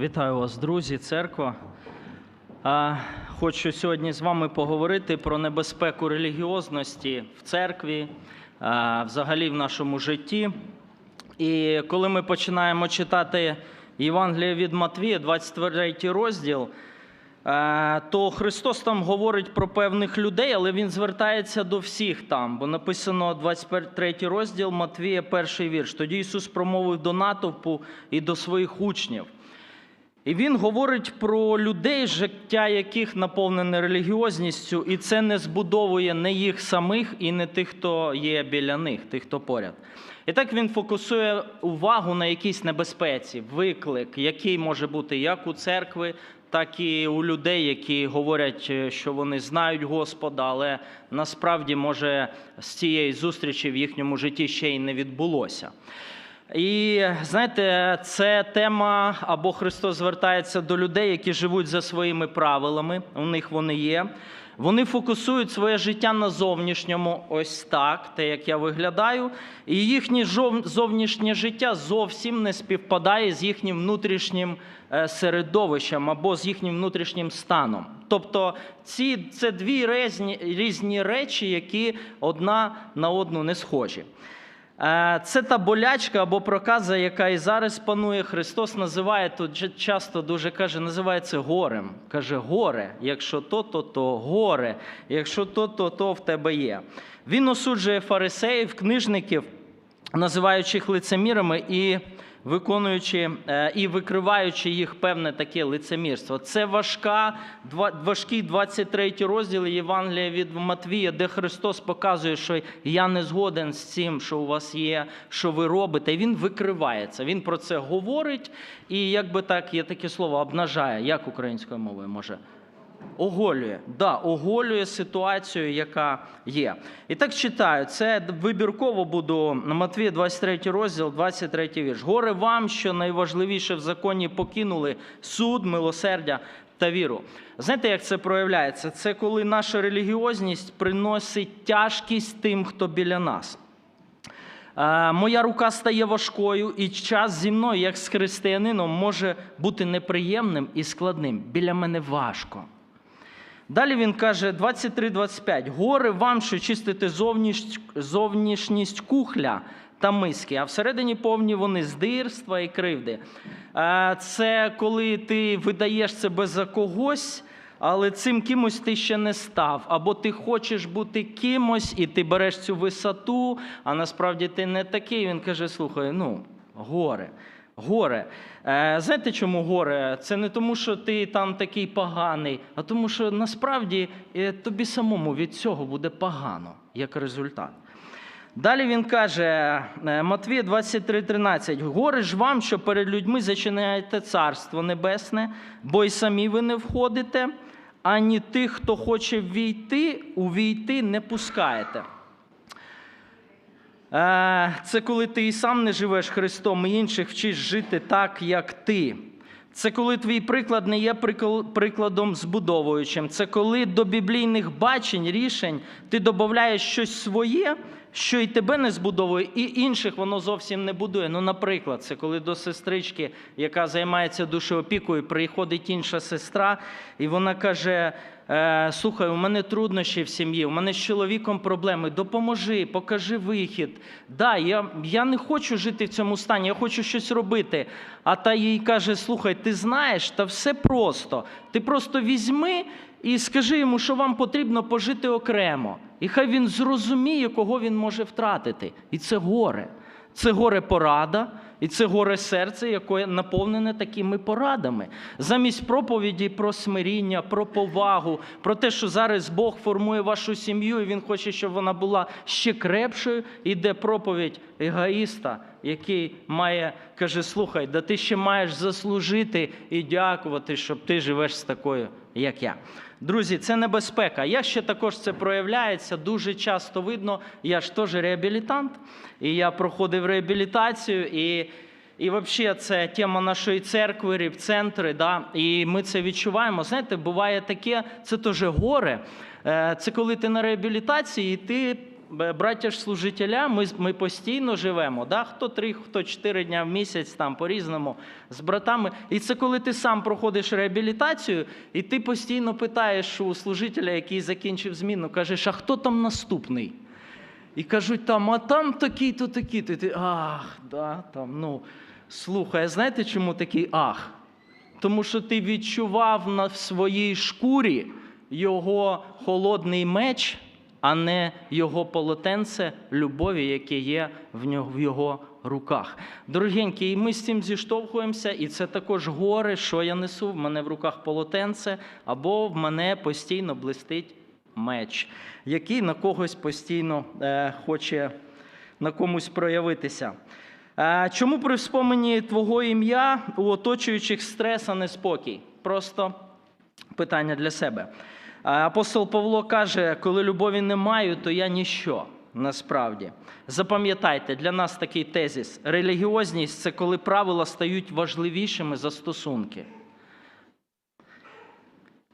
Вітаю вас, друзі, церква. Хочу сьогодні з вами поговорити про небезпеку релігіозності в церкві, взагалі в нашому житті. І коли ми починаємо читати Євангеліє від Матвія, 23 розділ, то Христос там говорить про певних людей, але Він звертається до всіх там, бо написано 23 розділ Матвія, перший вірш. Тоді Ісус промовив до натовпу і до своїх учнів. І він говорить про людей, життя яких наповнене релігіозністю, і це не збудовує не їх самих і не тих, хто є біля них, тих, хто поряд. І так він фокусує увагу на якійсь небезпеці, виклик, який може бути як у церкви, так і у людей, які говорять, е, що вони знають Господа, але насправді може з цієї зустрічі в їхньому житті ще й не відбулося. І знаєте, це тема або Христос звертається до людей, які живуть за своїми правилами. У них вони є. Вони фокусують своє життя на зовнішньому, ось так, те, як я виглядаю, і їхнє зовнішнє життя зовсім не співпадає з їхнім внутрішнім е, середовищем або з їхнім внутрішнім станом. Тобто ці це дві різні, різні речі, які одна на одну не схожі. Е, Це та болячка або проказа, яка і зараз панує. Христос називає тут часто дуже каже, називає це горем. Каже, горе, якщо то, то то горе, якщо то, то то в тебе є. Він осуджує фарисеїв, книжників, називаючи їх лицемірами і виконуючи е, і викриваючи їх певне таке лицемірство. Це важка, важкий 23 розділ Євангелія від Матвія, де Христос показує, що я не згоден з цим, що у вас є, що ви робите. Він викривається. Він про це говорить, і якби так є таке слово обнажає, як українською мовою може. Оголює, да, оголює ситуацію, яка є. І так читаю. Це вибірково буду Матвія 23 розділ, 23 вірш. Горе вам, що найважливіше в законі покинули суд, милосердя та віру. Знаєте, як це проявляється? Це коли наша релігіозність приносить тяжкість тим, хто біля нас. Е, Моя рука стає важкою, і час зі мною, як з християнином, може бути неприємним і складним. Біля мене важко. Далі він каже 23-25. Горе вам, що чистите зовніш... зовнішність кухля та миски, а всередині повні вони здирства і кривди. Е, Це коли ти видаєш себе за когось, але цим кимось ти ще не став. Або ти хочеш бути кимось, і ти береш цю висоту, а насправді ти не такий. Він каже: слухай, ну, горе. Горе. Е, Знаєте, чому горе? Це не тому, що ти там такий поганий, а тому, що насправді е, тобі самому від цього буде погано як результат. Далі він каже, е, Матвія 23,13, горе ж вам, що перед людьми зачиняєте царство небесне, бо й самі ви не входите, ані тих, хто хоче ввійти, увійти не пускаєте. Е, Це коли ти і сам не живеш Христом, і інших вчиш жити так, як ти. Це коли твій приклад не є прикладом збудовуючим. Це коли до біблійних бачень, рішень ти додаєш щось своє, що і тебе не збудовує, і інших воно зовсім не будує. Ну, наприклад, це коли до сестрички, яка займається душеопікою, приходить інша сестра, і вона каже: Слухай, у мене труднощі в сім'ї, у мене з чоловіком проблеми. Допоможи, покажи вихід. Да, я, я не хочу жити в цьому стані, я хочу щось робити. А та їй каже: Слухай, ти знаєш, та все просто. Ти просто візьми і скажи йому, що вам потрібно пожити окремо. І хай він зрозуміє, кого він може втратити. І це горе. Це горе порада, і це горе серце, яке наповнене такими порадами. Замість проповіді про смиріння, про повагу, про те, що зараз Бог формує вашу сім'ю, і Він хоче, щоб вона була ще крепшою. Іде проповідь егоїста, який має, каже: слухай, да ти ще маєш заслужити і дякувати, щоб ти живеш з такою, як я. Друзі, це небезпека. Я ще також це проявляється, дуже часто видно. Я ж теж реабілітант, і я проходив реабілітацію. І, і взагалі це тема нашої церкви, ріп-центри. Да? І ми це відчуваємо. Знаєте, буває таке, це теж горе. Е, Це коли ти на реабілітації, і ти браття ж служителя, ми, ми постійно живемо, да? хто три, хто чотири дня в місяць, там по-різному, з братами. І це коли ти сам проходиш реабілітацію, і ти постійно питаєш у служителя, який закінчив зміну, кажеш, а хто там наступний? І кажуть там, а там такий-то, такий-то. Ти, ах, да, там, ну, слухай, а знаєте, чому такий ах? Тому що ти відчував на своїй шкурі його холодний меч, а не його полотенце любові, яке є в нього в його руках. Дорогенькі, і ми з цим зіштовхуємося, і це також горе, що я несу. В мене в руках полотенце, або в мене постійно блистить меч, який на когось постійно е, хоче на комусь проявитися. Е, Чому при спомені твого ім'я у оточуючих стрес, а не спокій? Просто питання для себе. Апостол Павло каже: коли любові не маю, то я ніщо. Насправді, запам'ятайте, для нас такий тезіс: релігіозність це коли правила стають важливішими за стосунки.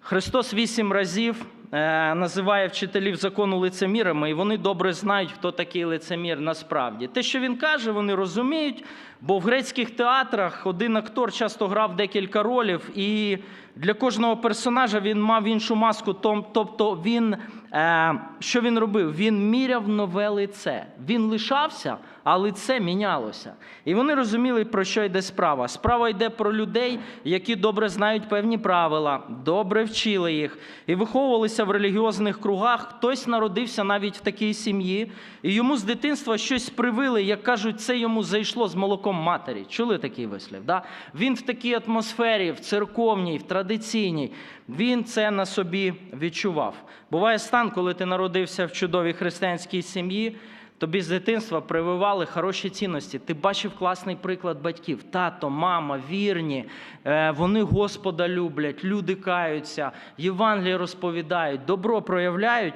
Христос вісім разів е, називає вчителів закону лицемірами, і вони добре знають, хто такий лицемір насправді. Те, що він каже, вони розуміють, бо в грецьких театрах один актор часто грав декілька ролів, і для кожного персонажа він мав іншу маску. Тобто, він, е, що він робив? Він міряв нове лице. Він лишався, а лице мінялося. І вони розуміли, про що йде справа. Справа йде про людей, які добре знають певні правила, добре вчили їх і виховувалися в релігіозних кругах. Хтось народився навіть в такій сім'ї, і йому з дитинства щось привили, як кажуть, це йому зайшло з молоком матері. Чули такий вислів? Да? Він в такій атмосфері, в церковній, в традиційній. Він це на собі відчував. Буває стан, коли ти народився в чудовій християнській сім'ї. Тобі з дитинства прививали хороші цінності. Ти бачив класний приклад батьків. Тато, мама, вірні, е, вони Господа люблять, люди каються, Євангеліє розповідають, добро проявляють,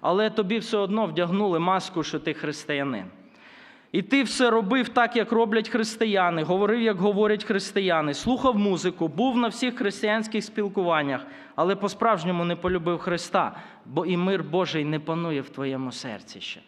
але тобі все одно вдягнули маску, що ти християнин. І ти все робив так, як роблять християни, говорив, як говорять християни, слухав музику, був на всіх християнських спілкуваннях, але по-справжньому не полюбив Христа, бо і мир Божий не панує в твоєму серці ще.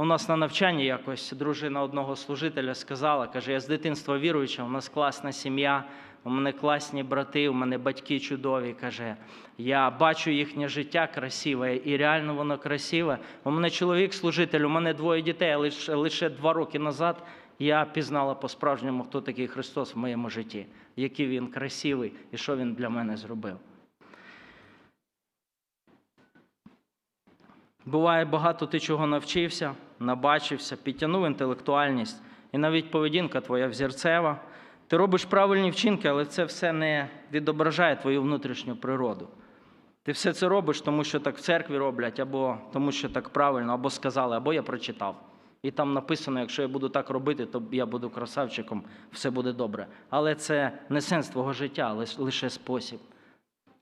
У нас на навчанні якось дружина одного служителя сказала, каже, я з дитинства віруюча, у нас класна сім'я, у мене класні брати, у мене батьки чудові. Каже, я бачу їхнє життя красиве, і реально воно красиве. У мене чоловік служитель, у мене двоє дітей, лише, лише два роки назад я пізнала по-справжньому, хто такий Христос в моєму житті, який він красивий і що він для мене зробив. Буває багато ти чого навчився, набачився, підтягнув інтелектуальність, і навіть поведінка твоя взірцева. Ти робиш правильні вчинки, але це все не відображає твою внутрішню природу. Ти все це робиш, тому що так в церкві роблять, або тому, що так правильно, або сказали, або я прочитав. І там написано, якщо я буду так робити, то я буду красавчиком, все буде добре. Але це не сенс твого життя, лиш- лише спосіб.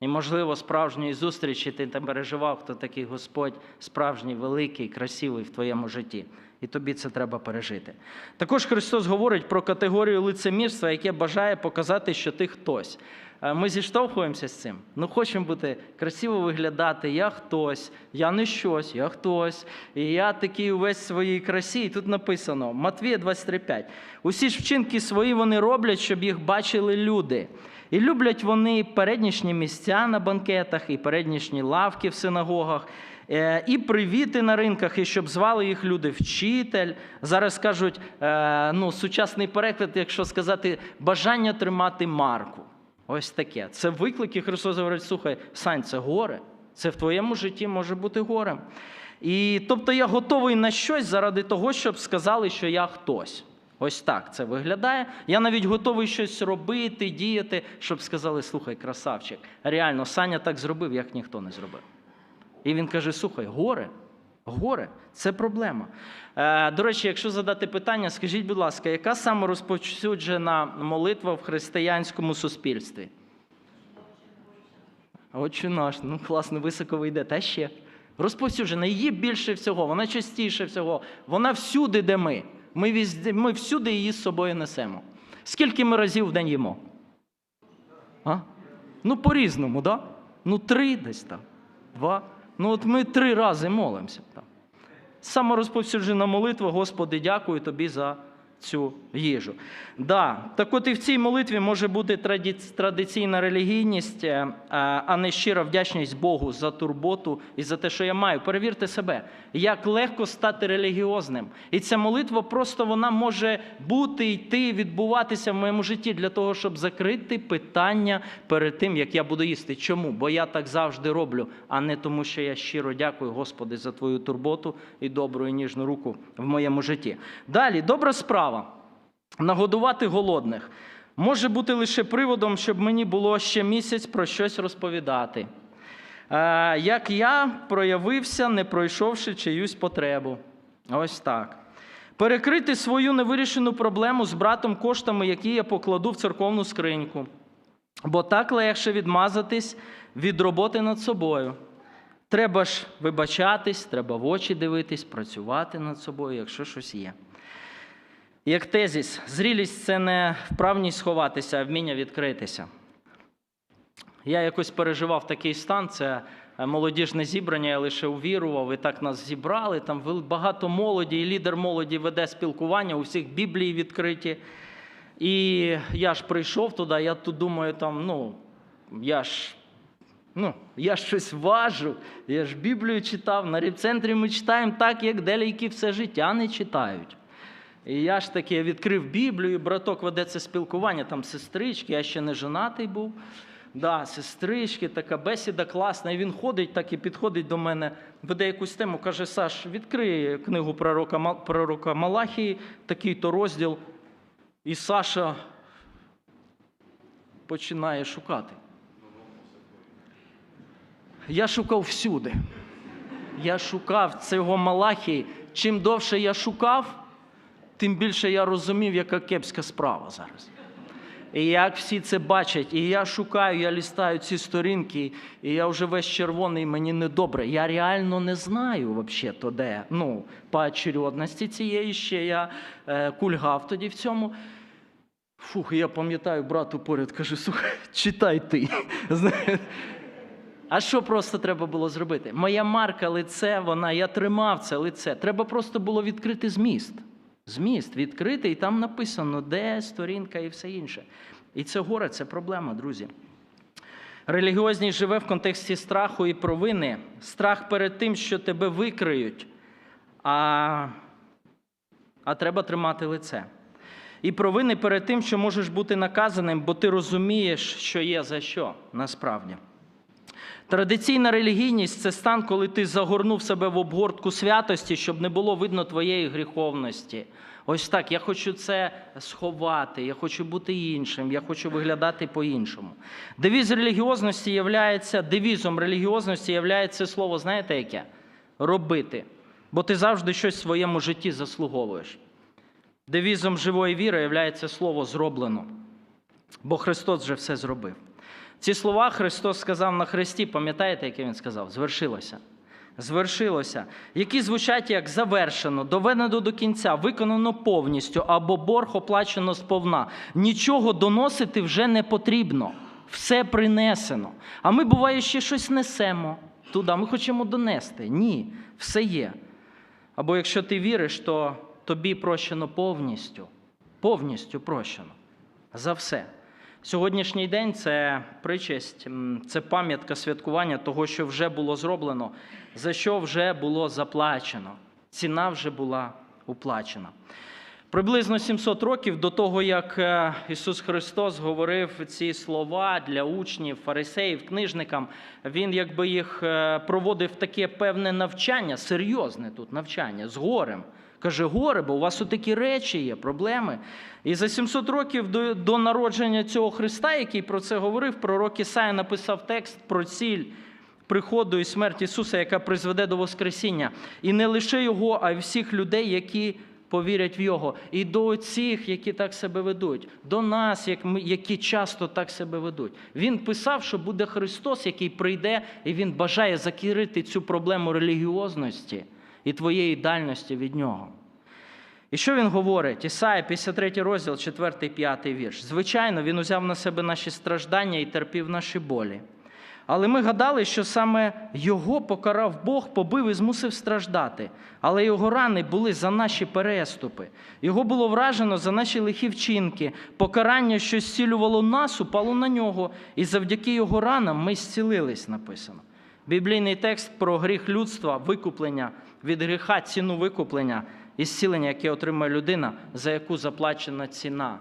І, можливо, справжньої зустрічі ти там переживав, хто такий Господь, справжній, великий, красивий в твоєму житті. І тобі це треба пережити. Також Христос говорить про категорію лицемірства, яке бажає показати, що ти хтось. Е, Ми зіштовхуємося з цим. Ну, хочемо бути красиво виглядати. Я хтось, я не щось, я хтось. І я такий увесь своїй красі. І тут написано: Матвія 23,5. Усі ж вчинки свої вони роблять, щоб їх бачили люди. І люблять вони переднішні місця на банкетах, і переднішні лавки в синагогах, е, і привіти на ринках, і щоб звали їх люди вчитель. Зараз кажуть, е, ну, сучасний переклад, якщо сказати, бажання тримати марку. Ось таке. Це виклики. Христос говорить: слухай, Сань, це горе. Це в твоєму житті може бути горем. І тобто я готовий на щось заради того, щоб сказали, що я хтось. Ось так це виглядає. Я навіть готовий щось робити, діяти, щоб сказали: слухай, красавчик, реально, Саня так зробив, як ніхто не зробив. І він каже: слухай, горе, горе це проблема. Е, до речі, якщо задати питання, скажіть, будь ласка, яка саме розповсюджена молитва в християнському суспільстві? Отче наш, ну класно, високо ви йдете. Та ще. Розповсюджена, її більше всього, вона частіше всього, вона всюди, де ми. Ми, візде, ми всюди її з собою несемо. Скільки ми разів в день їмо? А? Ну, по-різному, да? Ну, три десь там. Два. Ну от ми три рази молимося. Саморозповсюджена молитва, Господи, дякую тобі за цю їжу. Да, так от і в цій молитві може бути традиційна релігійність, е, а не щира вдячність Богу за турботу і за те, що я маю. Перевірте себе, як легко стати релігіозним. І ця молитва просто вона може бути, йти, відбуватися в моєму житті для того, щоб закрити питання перед тим, як я буду їсти. Чому? Бо я так завжди роблю, а не тому, що я щиро дякую, Господи, за твою турботу і добру і ніжну руку в моєму житті. Далі, добра справа. Нагодувати голодних може бути лише приводом, щоб мені було ще місяць про щось розповідати. Е, Як я проявився, не пройшовши чиюсь потребу. Ось так. Перекрити свою невирішену проблему з братом коштами, які я покладу в церковну скриньку. Бо так легше відмазатись від роботи над собою. Треба ж вибачатись, треба в очі дивитись, працювати над собою, якщо щось є. Як тезіс, зрілість це не вправність сховатися, а вміння відкритися. Я якось переживав такий стан, це е, молодіжне зібрання, я лише увірував, і так нас зібрали. Там багато молоді, і лідер молоді веде спілкування, у всіх біблії відкриті. І я ж прийшов туди, я тут думаю, там, ну, я ж Ну, я щось важу, я ж Біблію читав. На репцентрі ми читаємо так, як деякі все життя не читають. І я ж таки відкрив Біблію, браток веде це спілкування, там сестрички, я ще не женатий був. Да, сестрички, така бесіда класна. І він ходить так і підходить до мене, веде якусь тему, каже: Саш, відкрий книгу пророка, пророка Малахії, такий-то розділ. І Саша починає шукати. Я шукав всюди. Я шукав цього Малахії. Чим довше я шукав, тим більше я розумів, яка кепська справа зараз. І як всі це бачать, і я шукаю, я лістаю ці сторінки, і я вже весь червоний, мені недобре. Я реально не знаю взагалі, то де. Ну, по очередності цієї ще я е, кульгав тоді в цьому. Фух, я пам'ятаю брату поряд, кажу, слухай, читай ти. А що просто треба було зробити? Моя марка лице, вона, я тримав це лице. Треба просто було відкрити зміст. Зміст відкрити, і там написано, де сторінка і все інше. І це горе, це проблема, друзі. Релігіозність живе в контексті страху і провини. Страх перед тим, що тебе викриють, а, а треба тримати лице. І провини перед тим, що можеш бути наказаним, бо ти розумієш, що є за що насправді. Традиційна релігійність це стан, коли ти загорнув себе в обгортку святості, щоб не було видно твоєї гріховності. Ось так, я хочу це сховати, я хочу бути іншим, я хочу виглядати по-іншому. Девіз релігіозності являється, девізом релігіозності являється слово, знаєте яке? Робити. Бо ти завжди щось в своєму житті заслуговуєш. Девізом живої віри являється слово зроблено. Бо Христос вже все зробив. Ці слова Христос сказав на Христі, пам'ятаєте, яке Він сказав? Звершилося. Звершилося, які звучать як завершено, доведено до кінця, виконано повністю або борг оплачено сповна. Нічого доносити вже не потрібно. Все принесено. А ми, буває, ще щось несемо туди. Ми хочемо донести. Ні, все є. Або якщо ти віриш, то тобі прощено повністю. Повністю прощено. За все. Сьогоднішній день це причесть, це пам'ятка святкування того, що вже було зроблено, за що вже було заплачено. Ціна вже була уплачена. Приблизно 700 років до того, як е, Ісус Христос говорив ці слова для учнів, фарисеїв, книжникам, Він якби їх е, проводив таке певне навчання, серйозне тут навчання з горем. Каже, горе, бо у вас такі речі є, проблеми. І за 700 років до, до народження цього Христа, який про це говорив, пророк Ісая написав текст про ціль приходу і смерть Ісуса, яка призведе до Воскресіння. І не лише Його, а й всіх людей, які повірять в Його. І до цих, які так себе ведуть, до нас, які часто так себе ведуть. Він писав, що буде Христос, який прийде, і Він бажає закрити цю проблему релігіозності і твоєї дальності від нього. І що він говорить? Ісая, 53 розділ, 4, 5 вірш. Звичайно, він узяв на себе наші страждання і терпів наші болі. Але ми гадали, що саме його покарав Бог, побив і змусив страждати. Але його рани були за наші переступи. Його було вражено за наші лихі вчинки. Покарання, що зцілювало нас, упало на нього, і завдяки його ранам ми зцілились, написано. Біблійний текст про гріх людства, викуплення від гріха, ціну викуплення і зцілення, яке отримує людина, за яку заплачена ціна.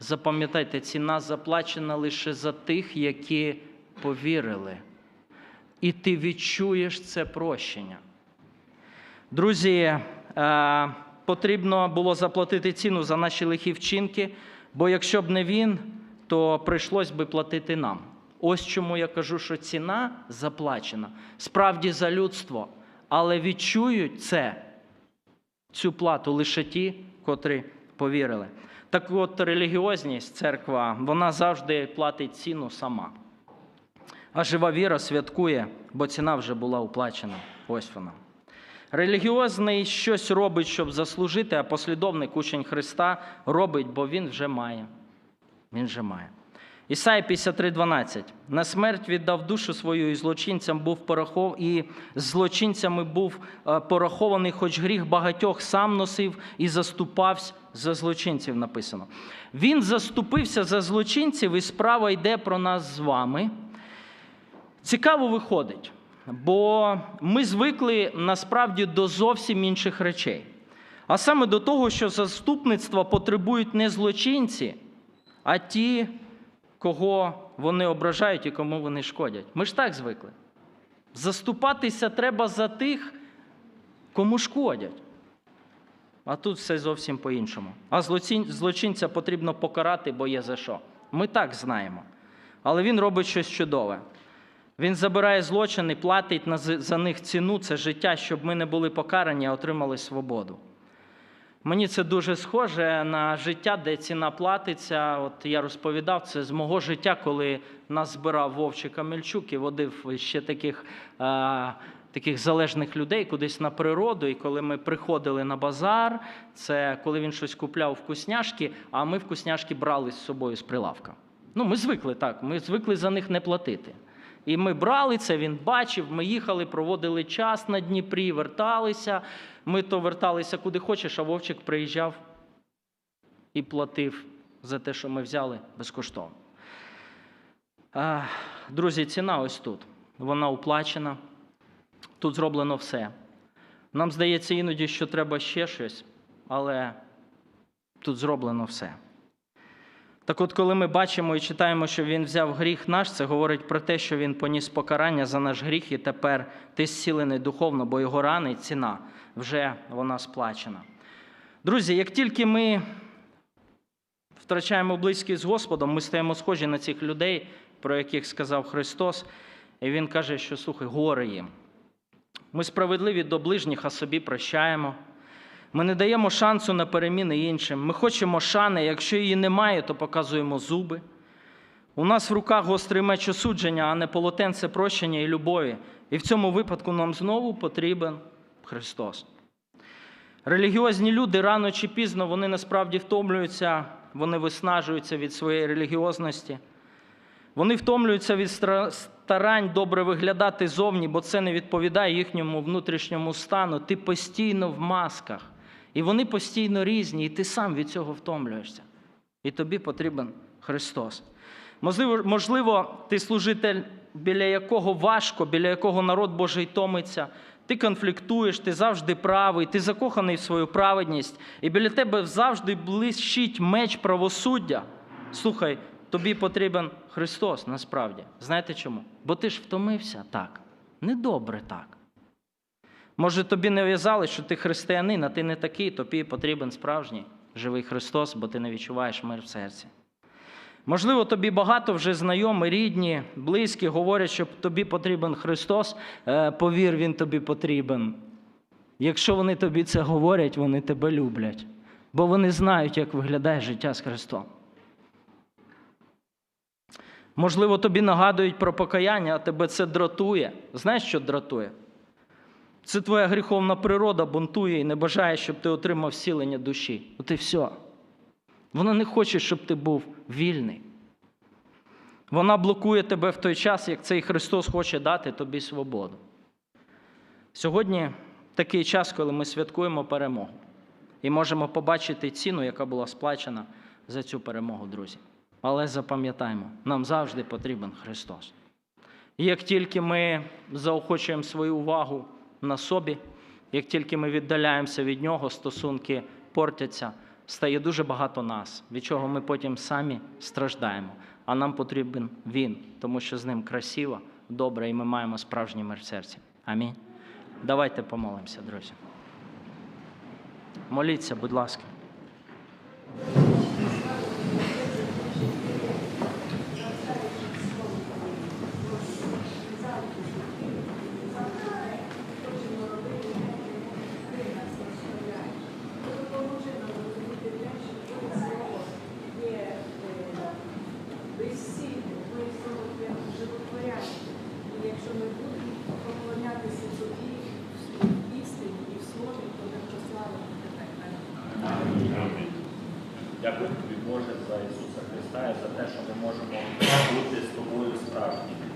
Запам'ятайте, ціна заплачена лише за тих, які повірили. І ти відчуєш це прощення. Друзі, е, потрібно було заплатити ціну за наші лихі вчинки, бо якщо б не він, то прийшлось би платити нам. Ось чому я кажу, що ціна заплачена справді за людство, але відчують це, цю плату лише ті, котрі повірили. Так от релігіозність, церква, вона завжди платить ціну сама. А жива віра святкує, бо ціна вже була уплачена. Ось вона. Релігіозний щось робить, щоб заслужити, а послідовник учень Христа робить, бо він вже має. Він вже має. Ісая 53,12. На смерть віддав душу свою, і злочинцям був порахов, і злочинцями був е, порахований, хоч гріх багатьох сам носив і заступався за злочинців. Написано. Він заступився за злочинців, і справа йде про нас з вами. Цікаво виходить, бо ми звикли насправді до зовсім інших речей. А саме до того, що заступництва потребують не злочинці, а ті, кого вони ображають і кому вони шкодять. Ми ж так звикли. Заступатися треба за тих, кому шкодять. А тут все зовсім по-іншому. А злочинця потрібно покарати, бо є за що. Ми так знаємо. Але він робить щось чудове. Він забирає злочини, платить за них ціну, це життя, щоб ми не були покарані, а отримали свободу. Мені це дуже схоже на життя, де ціна платиться. От я розповідав це з мого життя, коли нас збирав Вовчик Камельчук і водив ще таких, а, таких залежних людей кудись на природу. І коли ми приходили на базар, це коли він щось купляв вкусняшки, а ми вкусняшки брали з собою з прилавка. Ну, ми звикли так, ми звикли за них не платити. І ми брали це, він бачив, ми їхали, проводили час на Дніпрі, верталися. Ми то верталися куди хочеш, а Вовчик приїжджав і платив за те, що ми взяли безкоштовно. Друзі, ціна ось тут. Вона уплачена. Тут зроблено все. Нам здається іноді, що треба ще щось, але тут зроблено все. Так от, коли ми бачимо і читаємо, що він взяв гріх наш, це говорить про те, що він поніс покарання за наш гріх, і тепер ти зцілений духовно, бо його рани, ціна вже вона сплачена. Друзі, як тільки ми втрачаємо близькість з Господом, ми стаємо схожі на цих людей, про яких сказав Христос, і Він каже, що слухай, горе їм. Ми справедливі до ближніх, а собі прощаємо. Ми не даємо шансу на переміни іншим. Ми хочемо шани, якщо її немає, то показуємо зуби. У нас в руках гострий меч осудження, а не полотенце прощення і любові. І в цьому випадку нам знову потрібен Христос. Релігіозні люди рано чи пізно вони насправді втомлюються, вони виснажуються від своєї релігіозності. Вони втомлюються від старань добре виглядати зовні, бо це не відповідає їхньому внутрішньому стану. Ти постійно в масках. І вони постійно різні, і ти сам від цього втомлюєшся. І тобі потрібен Христос. Можливо, можливо, ти служитель, біля якого важко, біля якого народ Божий томиться. Ти конфліктуєш, ти завжди правий, ти закоханий в свою праведність, і біля тебе завжди блищить меч правосуддя. Слухай, тобі потрібен Христос насправді. Знаєте чому? Бо ти ж втомився так. Недобре так. Може, тобі не в'язали, що ти християнин, а ти не такий, тобі потрібен справжній живий Христос, бо ти не відчуваєш мир в серці. Можливо, тобі багато вже знайомі, рідні, близькі говорять, що тобі потрібен Христос. Е, Повір, Він тобі потрібен. Якщо вони тобі це говорять, вони тебе люблять, бо вони знають, як виглядає життя з Христом. Можливо, тобі нагадують про покаяння, а тебе це дратує. Знаєш, що дратує? Це твоя гріховна природа бунтує і не бажає, щоб ти отримав зцілення душі. От і все. Вона не хоче, щоб ти був вільний. Вона блокує тебе в той час, як цей Христос хоче дати тобі свободу. Сьогодні такий час, коли ми святкуємо перемогу і можемо побачити ціну, яка була сплачена за цю перемогу, друзі. Але запам'ятаємо, нам завжди потрібен Христос. І як тільки ми заохочуємо свою увагу на собі, як тільки ми віддаляємося від нього, стосунки портяться, стає дуже багато нас, від чого ми потім самі страждаємо. А нам потрібен Він, тому що з ним красиво, добре, і ми маємо справжній мир в серці. Амінь. Давайте помолимося, друзі. Моліться, будь ласка. безсильні, ми сьогодні животворяємо. І якщо ми будемо поклонятися тобі в істині і в слові, то ми прославимо тебе. Амінь. Дякую тобі, Боже, за Ісуса Христа і за те, що ми можемо бути з тобою справжніми.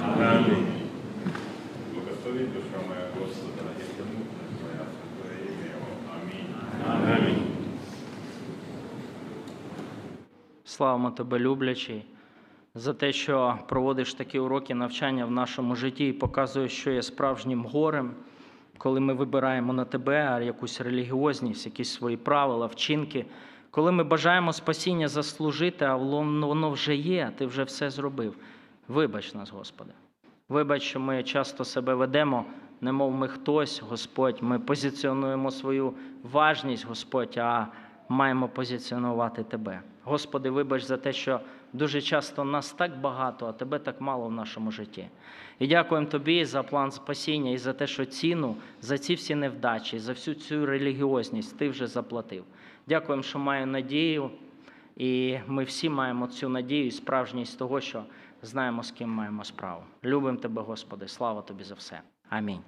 Аминь. Благослови душа моя Господа, и премудрость Твоя, святое имя Его. Аминь. Славимо тебе, люблячий, за те, що проводиш такі уроки навчання в нашому житті і показуєш, що є справжнім горем, коли ми вибираємо на тебе якусь релігіозність, якісь свої правила, вчинки. Коли ми бажаємо спасіння заслужити, а воно вже є, ти вже все зробив. Вибач нас, Господи. Вибач, що ми часто себе ведемо, немов ми хтось, Господь. Ми позиціонуємо свою важність, Господь, а маємо позиціонувати Тебе. Господи, вибач за те, що дуже часто нас так багато, а Тебе так мало в нашому житті. І дякуємо Тобі за план спасіння і за те, що ціну за ці всі невдачі, за всю цю релігіозність Ти вже заплатив. Дякуємо, що маю надію, і ми всі маємо цю надію і справжність того, що знаємо, з ким маємо справу. Любимо Тебе, Господи, слава Тобі за все. Амінь.